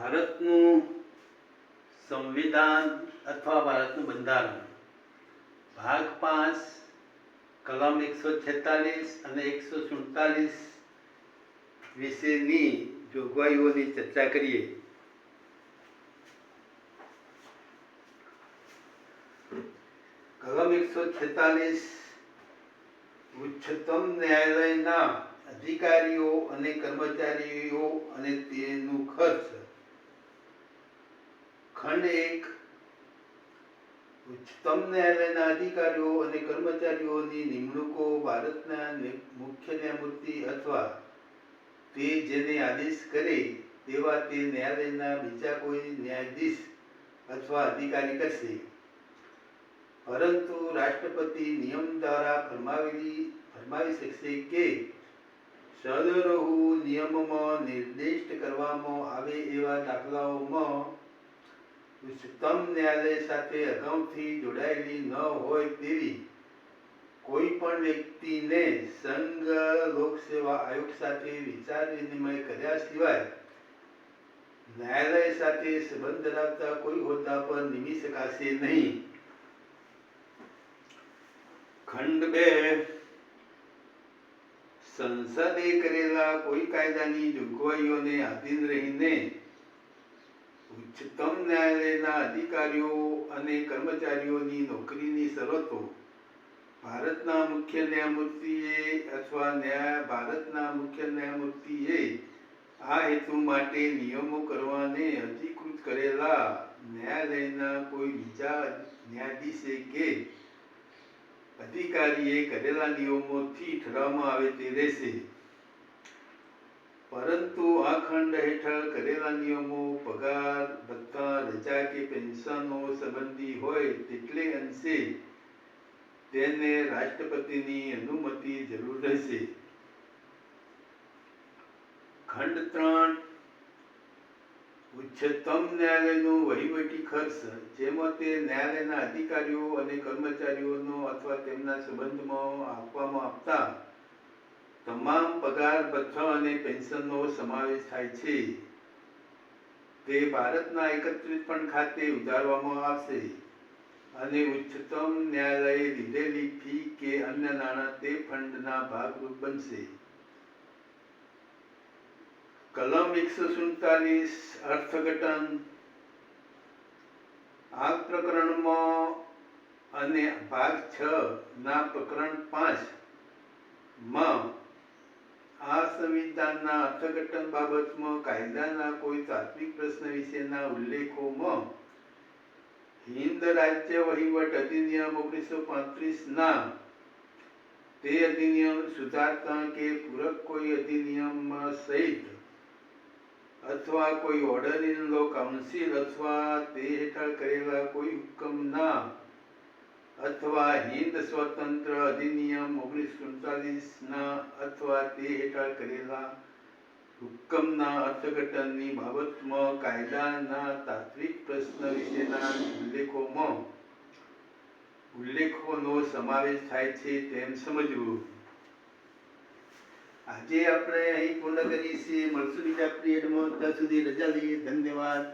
ભારતનું સંવિધાન અથવા ભારતનું બંધારણ. ભાગ પાંચ, કલમ એકસો છેતાલીસ અને એકસો સુડતાલીસ વિશેની જોગવાઈઓની ચર્ચા કરીએ. કલમ એકસો છેતાલીસ, ઉચ્ચતમ ન્યાયાલયના અધિકારીઓ અને કર્મચારીઓ અને તેનું ખર્ચ ખંડ એક ઉચ્ચતમ ન્યાયાલયના અધિકારીઓ અને કર્મચારીઓની નિમણૂકો ભારતના મુખ્ય ન્યાયમૂર્તિ અથવા તે જેને આદેશ કરે તેવા તે ન્યાયાલયના બીજા કોઈ ન્યાયાધીશ અથવા અધિકારી કરશે. પરંતુ રાષ્ટ્રપતિ નિયમ દ્વારા ફરમાવેલી, ફરમાવી શકશે કે સદરહુ નિયમમાં નિર્દિષ્ટ કરવામાં આવે એવા દાખલાઓમાં ઉચ્ચતમ ન્યાયાલય સાથે અગાઉથી જોડાયેલી ન હોય તેવી કોઈ પણ વ્યક્તિને સંઘ લોકસેવા આયોગ સાથે વિચાર વિનિમય કર્યા સિવાય ન્યાયાલય સાથે સંબંધ ધરાવતા કોઈ હોદ્દા પર નિમી શકાશે નહીં. ખંડ બે. સંસદે કરેલા કોઈ કાયદાની જોગવાઈઓને આધીન રહીને ન્યાયાલયના અધિકારીઓ અને કર્મચારીઓની નોકરીની શરતો ભારતના મુખ્ય ન્યાયમૂર્તિએ અથવા ન્યાય, ભારતના મુખ્ય ન્યાયમૂર્તિએ આ હેતુ માટે નિયમો કરવાને અધિકૃત કરેલા ન્યાયાલયના કોઈ બીજા ન્યાયાધીશે કે અધિકારીએ કરેલા નિયમોથી ઠરાવવામાં આવે તે રહેશે. પરંતુ આ ખંડ હેઠળ કરેલા નિયમો, પગાર ભથ્થા રજા કે પેન્શનો સંબંધી હોય તેટલે અંશે તેને રાષ્ટ્રપતિની અનુમતિ જરૂર રહેશે. ખંડ ત્રણ, ઉચ્ચતમ ન્યાયાલયનો વહીવટી ખર્ચ, જેમાં તે ન્યાયાલયના અધિકારીઓ અને કર્મચારીઓનો અથવા તેમના સંબંધમાં આપવામાં આવતા તમામ પગાર, ભથ્થા અને પેન્શનનો સમાવેશ થાય છે. તે ભારતના એકત્રિત ફંડ ખાતે ઉધારવામાં આવશે અને ઉચ્ચતમ ન્યાયાલયે લીધેલી ફી કે અન્ય નાણાં તે ફંડના ભાગરૂપ બનશે. કલમ એકસો સુડતાલીસ, અર્થઘટન, આ પ્રકરણમાં અને ભાગ છ ના પ્રકરણ પાંચમાં આ સંવિધાનના અર્થઘટન બાબતમાં કાયદાના કોઈ તાત્વિક પ્રશ્ન વિશેના ઉલ્લેખોમાં હિન્દ રાજ્ય વહીવટ અધિનિયમ ઓગણીસો પાંત્રીસ ના તે અધિનિયમ સુધારતા કે પૂરક કોઈ અધિનિયમ સહિત અથવા કોઈ ઓર્ડર ઇન લો કાઉન્સિલ અથવા તે હેઠળ કરેલા કોઈ હુકમના અથવા હિન્દ સ્વતંત્ર અધિનિયમ ઓગણીસો સુડતાલીસ ના અથવા તે હેઠળ કરેલા હુકમના અર્થઘટનની બાબતમાં કાયદાના તાત્વિક પ્રશ્ન વિશેના ઉલ્લેખોમાં ઉલ્લેખોનો સમાવેશ થાય છે તેમ સમજવું. આજે આપણે અહીં પૂર્ણ કરીએ છીએ. મળશું બીજા પીરિયડમાં ત્યાં સુધી રજા લઈએ. ધન્યવાદ.